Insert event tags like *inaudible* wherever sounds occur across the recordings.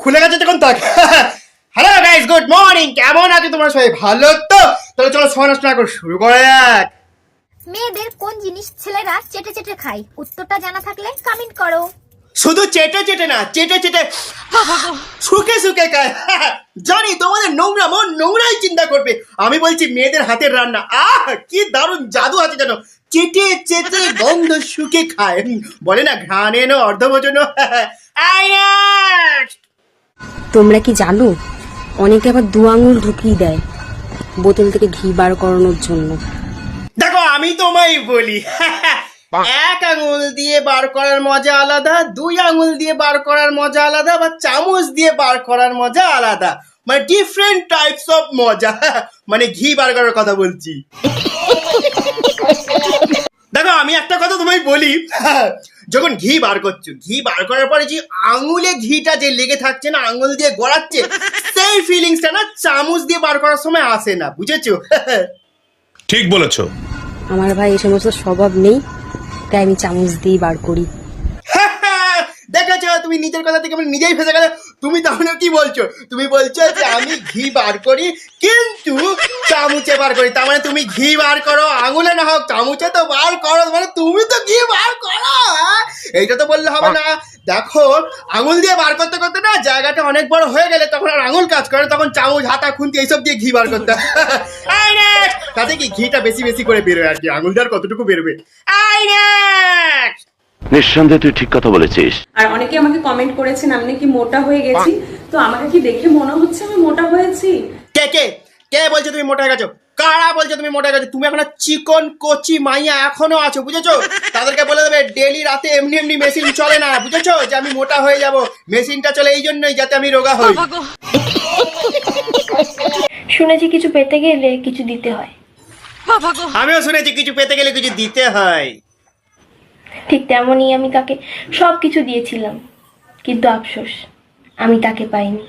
খুলে গেছে তখন তাক হ্যালো গাইস গুড মর্নিং কেমন আছো তোমরা সবাই? ভালো তো? তাহলে চলো সময় নষ্ট না করে শুরু করা যাক। মেয়েদের কোন জিনিস ছেলেরা চেটে চেটে খায়? উত্তরটা জানা থাকলে কমেন্ট করো। শুধু চেটে চেটে না চেটে চেটে সুখে সুখে খায়। জানি তোমাদের নোংরা মন নোংরাই চিন্তা করবে। আমি বলছি মেয়েদের হাতের রান্না। আহ কি দারুণ জাদু আছে জানো চেটে চেটে গন্ধ সুখে খায়। বলে না ঘ্রাণে নো অর্ধভোজন। তোমরা কি জানো? অনেকে আবার দু আঙুল ঢুকিয়ে দেয় বোতল থেকে ঘি বার করানোর জন্য। আমি তোমায় বলি। এক আঙুল দিয়ে বার করার মজা আলাদা, দুই আঙুল দিয়ে বার করার মজা আলাদা, বা চামচ দিয়ে বার করার মজা আলাদা। মানে ডিফারেন্ট টাইপস অফ মজা। মানে ঘি বার করার কথা বলছি। দেখো, আমি একটা কথা তোমায় বলি। যখন ঘি বার করছ, ঘি বার করার পরে যে আঙুলে ঘিটা যে লেগে থাকছে না, আঙুল দিয়ে গড়াচ্ছে, সেই ফিলিংসটা না চামচ দিয়ে বার করার সময় আসে না, বুঝেছ? ঠিক বলেছ। আমার ভাই এই সমস্ত স্বভাব নেই তাই আমি চামচ দিয়ে বার করি। দেখেছ? তুমি নিজের কথা থেকে আমি নিজেই ফেসে গেলে। তুমি তাহলে কি বলছো? তুমি বলছো যে আমি ঘি বার করি কিন্তু চামচে বার করি। তার মানে তুমি ঘি বার করো আঙুলে না হোক চামচে তো বার করো। মানে তুমি তো ঘি বার করো হ্যাঁ? এইটা তো বললে হবে না। দেখো আঙুল দিয়ে বার করতে করতে না জায়গাটা অনেক বড় হয়ে গেলে তখন আর আঙুল কাজ করে তখন চামচ হাতা খুন্তি এইসব দিয়ে ঘি বার করতে *laughs* তাতে কি ঘিটা বেশি বেশি করে বেরোয় আর কি? আঙুল দিয়ে আর কতটুকু বেরোবে! নিঃসন্দেহে তুই ঠিক কথা বলেছিস। আর অনেকে আমাকে কমেন্ট করেছেন আমি নাকি মোটা হয়ে গেছি। তো আমাকে কি দেখে মনে হচ্ছে আমি মোটা হয়েছি? কে কে? কে বলছে তুমি মোটা হয়ে গেছো? কারা বলছে তুমি মোটা গেছো? তুমি এখনও চিকন কচি মাইয়া এখনও আছো বুঝেছ? তাদেরকে বলে দেবে ডেলি রাতে এমনি এমনি মেশিন চলে না বুঝেছ? যে আমি মোটা হয়ে যাব মেশিনটা চলে এই জন্যই যাতে আমি রোগা হই। শুনেছি কিছু পেতে গেলে কিছু দিতে হয়। আমিও শুনেছি কিছু পেতে গেলে কিছু দিতে হয়। ঠিক তেমনই আমি তাকে সব কিছু দিয়েছিলাম কিন্তু আফসোস আমি তাকে পাইনি।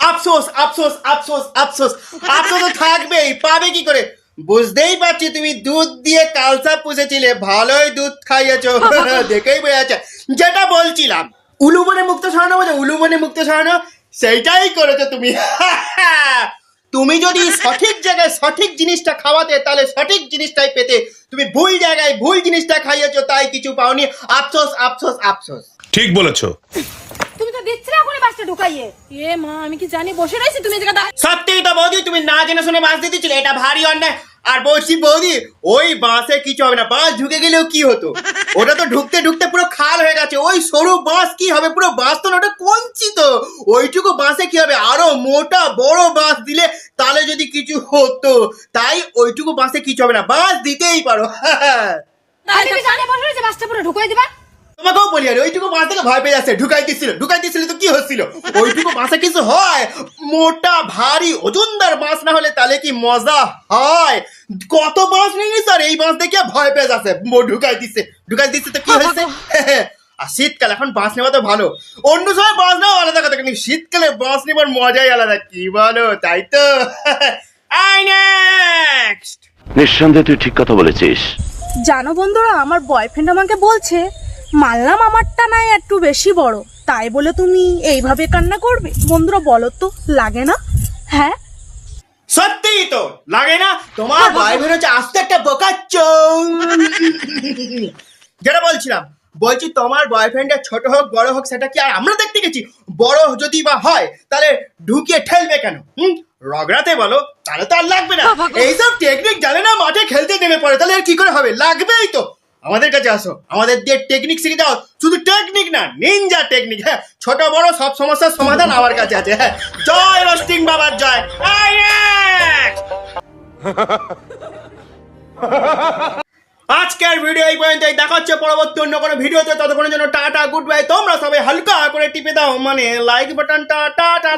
আফসোস আফসোস আফসোস আফসোস। আফসোস থাকবেই। পাবে কি করে? বুঝতেই পারছি তুমি দুধ দিয়ে কালসা পুষেছিলে। ভালোই দুধ খাইয়েছো। *laughs* দেখেই বোঝা যাচ্ছে। যেটা বলছিলাম উলুবনে মুক্ত সরানো বলছে উলুবনে মুক্ত সরানো? সেইটাই করেছ তুমি। *laughs* তুমি যদি সঠিক জায়গায় সঠিক জিনিসটা খাওয়াতে তাহলে সঠিক জিনিসটাই পেতে। তুমি ভুল জায়গায় ভুল জিনিসটা খাইয়েছো তাই কিছু পাওনি। আফসোস আফসোস আফসোস। ঠিক বলেছ তুমি তো দিচ্ছিলে এখন বাসটা ঢুকাইয়ে। এ মা আমি কি জানি বসে রয়েছি তুমি এদিকে সত্যি তো বৌদি তুমি না জেনে শুনে বাঁশ দিয়ে দিচ্ছিলে এটা ভারী অন্যায়। আর বলছি বৌদি ওই বাঁশে কিছু হবে না বাঁশ ঢুকে গেলেও কি হতো? ওটা তো ঢুকতে ঢুকতে পুরো খাল হয়ে গেছে ওই সরু বাঁশ কি হবে? পুরো বাঁশ তো না, ওটা কঞ্চি তো ওইটুকু বাঁশে কি হবে? আরও মোটা বড় বাঁশ দিলে তাহলে যদি কিছু হতো তাই ওইটুকু বাঁশে কিছু হবে না বাঁশ দিতেই পারো। *laughs* আমি তুমি জানি বসে রয়েছি বাসটা পুরো ঢুকাই দিবা। আর ওইটুকু বাঁশ থেকে ভয় পেয়ে যাচ্ছে ঢুকাই দিচ্ছিল ঢুকাই দিচ্ছিল তো কি হচ্ছিল? ওইটুকু বাঁশে কিছু হয়? মোটা ভারী ওজনদার বাঁশ না হলে তাহলে কি মজা হয়? কত বাঁশ নিয়ে নিস আর এই বাঁশ দেখে ভয় পেয়ে যাচ্ছে। ঢুকাই দিচ্ছে ঢুকাই দিচ্ছে তো কি হয়েছে? *laughs* আর শীতকাল এখন বাঁশ নেওয়া তো ভালো। অন্য সময় বাঁশ নেওয়া আলাদা কথা কিন্তু শীতকালে বাঁশ নেবার মজাই আলাদা কি বলো তাই তো? *laughs* আই নেক্সট নিঃসন্দেহে তুই ঠিক কথা বলেছিস। জানো বন্ধুরা আমার বয়ফ্রেন্ড আমাকে বলছে মানলাম আমারটা নাই একটু বেশি বড়। তাই বলে তুমি এইভাবে কান্না করবে? বন্ধুরা বলো তো লাগে না? হ্যাঁ। সত্যিই তো লাগে না? তোমার ভাই বোন হচ্ছে আস্তে একটা বোকাচ্চ যেটা বলছিলাম বলছি তোমার বয়ফ্রেন্ডের ছোট হোক বড় হোক সেটা কি? আর আমরা দেখতে গেছি বড় যদি বা হয় তাহলে ঢুকিয়ে ঠেলবে কেন? হুম? রগড়াতে বলো তাহলে তো আর লাগবে না। এইসব টেকনিক জানে না মাঠে খেলতে নেমে পড়ে তাহলে আর কি করে হবে? লাগবেই তো। আমাদের কাছে আসো। আমাদের দিয়ে টেকনিক শিখে যাও। শুধু টেকনিক না নিনজা টেকনিক হ্যাঁ ছোট বড় সব সমস্যার সমাধান আমার কাছে আছে। হ্যাঁ জয় রস্টিং বাবার জয়। আজকের ভিডিও এই পর্যন্তই। দেখা হচ্ছে পরবর্তী অন্য কোনো ভিডিওতে ততক্ষণের জন্য টাটা গুড বাই তোমরা সবাই হালকা করে টিপে দাও। মানে লাইক বাটনটা টাটা